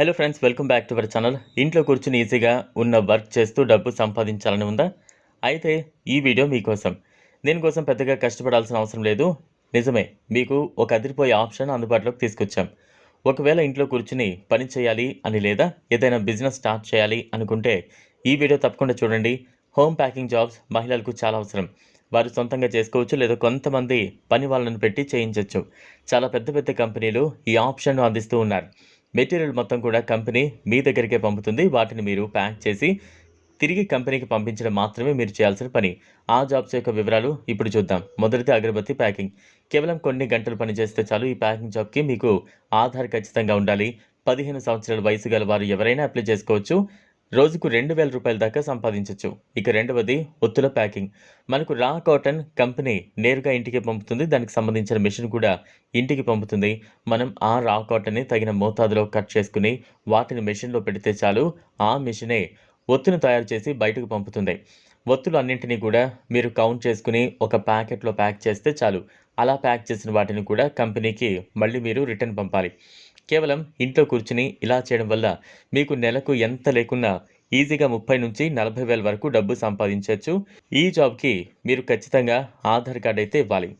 Hello friends welcome back to our channel ఇంట్లో కూర్చుని ఈజీగా ఉన్న వర్క్ చేస్తూ డబ్బు సంపాదించాలని ఉందా? అయితే ఈ వీడియో మీకోసం. దీనికోసం పెద్దగా కష్టపడాల్సిన అవసరం లేదు. నిజమే మీకు ఒక అదిరిపోయే ఆప్షన్ అందుబాటులోకి తీసుకొచ్చాం. ఒకవేళ ఇంట్లో కూర్చుని పని చేయాలి అని లేదా ఏదైనా బిజినెస్ స్టార్ట్ చేయాలి అనుకుంటే ఈ వీడియో తప్పకుండా చూడండి. హోమ్ ప్యాకింగ్ జాబ్స్ మహిళలకు చాలా అవసరం. వారు సొంతంగా చేసుకోవచ్చు లేదా కొంతమంది పని వాళ్ళను పెట్టి చేయించవచ్చు చాలా పెద్ద పెద్ద కంపెనీలు ఈ ఆప్షన్ను అందిస్తూ ఉన్నారు. మెటీరియల్ మొత్తం కూడా కంపెనీ మీ దగ్గరికే పంపుతుంది. వాటిని మీరు ప్యాక్ చేసి తిరిగి కంపెనీకి పంపించడం మాత్రమే మీరు చేయాల్సిన పని. ఆ జాబ్స్ యొక్క వివరాలు ఇప్పుడు చూద్దాం. మొదటిది అగరబత్తి ప్యాకింగ్. కేవలం కొన్ని గంటలు పని చేస్తే చాలు ఈ ప్యాకింగ్ జాబ్కి మీకు ఆధార్ ఖచ్చితంగా ఉండాలి. పదిహేను సంవత్సరాల వయసు గల వారు ఎవరైనా అప్లై చేసుకోవచ్చు. రోజుకు రెండు వేల రూపాయల దాకా సంపాదించవచ్చు ఇక రెండవది ఒత్తుల ప్యాకింగ్. మనకు రా కాటన్ కంపెనీ నేరుగా ఇంటికి పంపుతుంది. దానికి సంబంధించిన మిషన్ కూడా ఇంటికి పంపుతుంది. మనం ఆ రా కాటన్ని తగిన మోతాదులో కట్ చేసుకుని వాటిని మెషిన్లో పెడితే చాలు ఆ మెషినే ఒత్తును తయారు చేసి బయటకు పంపుతుంది. ఒత్తులు అన్నింటినీ కూడా మీరు కౌంట్ చేసుకుని ఒక ప్యాకెట్లో ప్యాక్ చేస్తే చాలు. అలా ప్యాక్ చేసిన వాటిని కూడా కంపెనీకి మళ్ళీ మీరు రిటర్న్ పంపాలి. కేవలం ఇంట్లో కూర్చుని ఇలా చేయడం వల్ల మీకు నెలకు ఎంత లేకున్నా ఈజీగా ముప్పై నుంచి నలభై వేల వరకు డబ్బు సంపాదించవచ్చు. ఈ జాబ్కి మీరు ఖచ్చితంగా ఆధార్ కార్డ్ అయితే ఇవ్వాలి.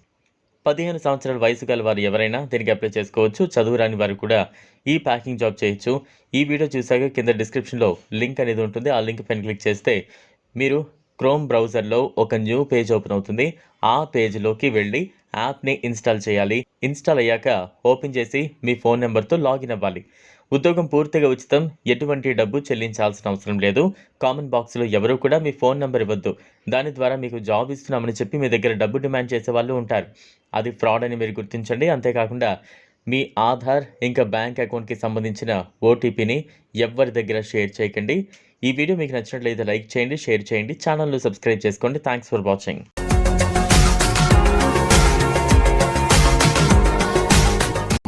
పదిహేను సంవత్సరాల వయసు గల వారు ఎవరైనా దీనికి అప్లై చేసుకోవచ్చు. చదువు రాని వారు కూడా ఈ ప్యాకింగ్ జాబ్ చేయొచ్చు. ఈ వీడియో చూసాక కింద డిస్క్రిప్షన్లో లింక్ అనేది ఉంటుంది. ఆ లింక్ పైన క్లిక్ చేస్తే మీరు క్రోమ్ బ్రౌజర్లో ఒక న్యూ పేజ్ ఓపెన్ అవుతుంది. ఆ పేజ్లోకి వెళ్ళి యాప్ని ఇన్స్టాల్ చేయాలి. ఇన్స్టాల్ అయ్యాక ఓపెన్ చేసి మీ ఫోన్ నెంబర్తో లాగిన్ అవ్వాలి. ఉద్యోగం పూర్తిగా ఉచితం. ఎటువంటి డబ్బు చెల్లించాల్సిన అవసరం లేదు. కామెంట్ బాక్స్లో ఎవరు కూడా మీ ఫోన్ నెంబర్ ఇవ్వద్దు. దాని ద్వారా మీకు జాబ్ ఇస్తున్నామని చెప్పి మీ దగ్గర డబ్బు డిమాండ్ చేసే వాళ్ళు ఉంటారు. అది ఫ్రాడ్ అని మీరు గుర్తించండి. అంతేకాకుండా మీ ఆధార్ ఇంకా బ్యాంక్ అకౌంట్కి సంబంధించిన ఓటీపీని ఎవరి దగ్గర షేర్ చేయకండి. ఈ వీడియో మీకు నచ్చినట్లయితే లైక్ చేయండి షేర్ చేయండి. ఛానల్ను సబ్స్క్రైబ్ చేసుకోండి. Thanks for watching.